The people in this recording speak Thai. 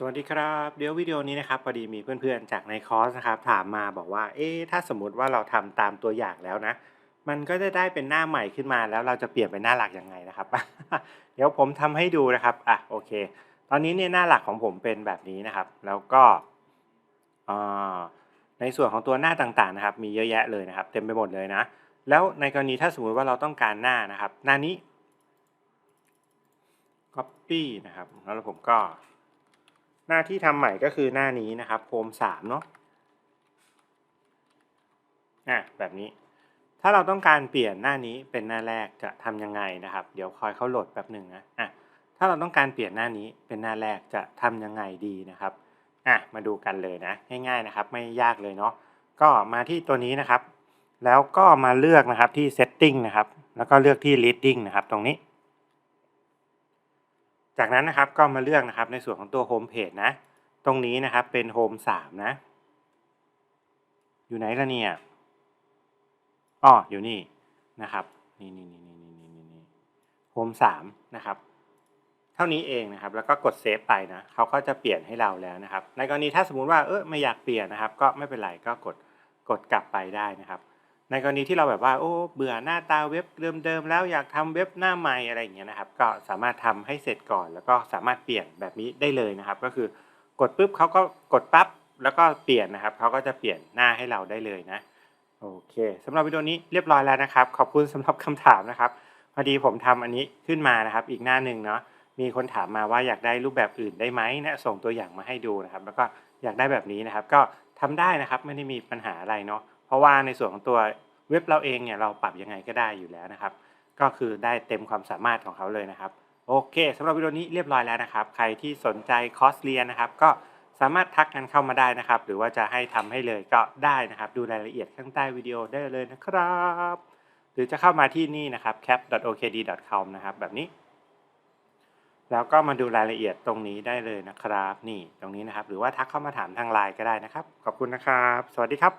สวัสดีครับ เดี๋ยววิดีโอนี้นะครับพอดีมีเพื่อนๆจากในคอร์สนะครับถามมาบอกว่า เอ๊ะถ้าสมมติว่าเราทำตามตัวอย่างแล้วนะ มันก็จะได้เป็นหน้าใหม่ขึ้นมาแล้วเราจะเปลี่ยนเป็นหน้าหลักยังไงนะครับ เดี๋ยวผมทำให้ดูนะครับอะโอเค ตอนนี้เนี่ยหน้าหลักของผมเป็นแบบนี้นะครับ แล้วก็อ่าในส่วนของตัวหน้าต่างๆนะครับ มีเยอะแยะเลยนะครับ เต็มไปหมดเลยนะ แล้วในกรณีถ้าสมมุติว่าเราต้องการหน้านะครับ หน้านี้ copy นะครับแล้วผมก็ หน้าที่ทำใหม่ก็คือหน้านี้นะครับโฮมสามเนาะอะแบบนี้ ถ้าเราต้องการเปลี่ยนหน้านี้เป็นหน้าแรกจะทำยังไงนะครับ เดี๋ยวคอยเขาโหลดแป๊บหนึ่งนะอะถ้าเราต้องการเปลี่ยนหน้านี้เป็นหน้าแรกจะทำยังไงดีนะครับอะมาดูกันเลยนะง่ายๆนะครับ ไม่ยากเลยเนาะก็มาที่ตัวนี้นะครับ แล้วก็มาเลือกนะครับที่ setting นะครับ แล้วก็เลือกที่ reading นะครับ ตรงนี้ จากนั้นนะครับก็มาเลือกนะครับในส่วนของตัวโฮมเพจนะ ตรงนี้นะครับเป็นโฮมสามนะ อยู่ไหนละเนี่ยอ๋ออยู่นี่นะครับนี่นี่นี่นี่นี่นี่นี่โฮมสามนะครับ เท่านี้เองนะครับ แล้วก็กดเซฟไปนะเขาก็จะเปลี่ยนให้เราแล้วนะครับ ในกรณีถ้าสมมุติว่าเออไม่อยากเปลี่ยนนะครับ ก็ไม่เป็นไรก็กดกดกลับไปได้นะครับ ในกรณีที่เราแบบว่าโอ้เบื่อหน้าตาเว็บเดิมๆแล้วอยากทำเว็บหน้าใหม่อะไรอย่างเงี้ยนะครับ ก็สามารถทำให้เสร็จก่อน แล้วก็สามารถเปลี่ยนแบบนี้ได้เลยนะครับ ก็คือกดปุ๊บเขาก็กดปั๊บแล้วก็เปลี่ยนนะครับเขาก็จะเปลี่ยนหน้าให้เราได้เลยนะโอเคสำหรับวิดีโอนี้เรียบร้อยแล้วนะครับ ขอบคุณสำหรับคำถามนะครับพอดีผมทำอันนี้ขึ้นมานะครับ อีกหน้าหนึ่งเนาะมีคนถามมาว่าอยากได้รูปแบบอื่นได้ไหมนะส่งตัวอย่างมาให้ดูนะครับ แล้วก็อยากได้แบบนี้นะครับ ก็ทำได้นะครับไม่ได้มีปัญหาอะไรเนาะ เพราะว่าในส่วนของตัวเว็บเราเองเนี่ยเราปรับยังไงก็ได้อยู่แล้วนะครับ ก็คือได้เต็มความสามารถของเขาเลยนะครับ โอเคสำหรับวิดีโอนี้เรียบร้อยแล้วนะครับ ใครที่สนใจคอร์สเรียนนะครับ ก็สามารถทักกันเข้ามาได้นะครับ หรือว่าจะให้ทำให้เลยก็ได้นะครับ ดูรายละเอียดข้างใต้วิดีโอได้เลยนะครับ หรือจะเข้ามาที่นี่นะครับ cap.okd.com นะครับแบบนี้ แล้วก็มาดูรายละเอียดตรงนี้ได้เลยนะครับ นี่ตรงนี้นะครับ หรือว่าทักเข้ามาถามทางไลน์ก็ได้นะครับ ขอบคุณนะครับ สวัสดีครับ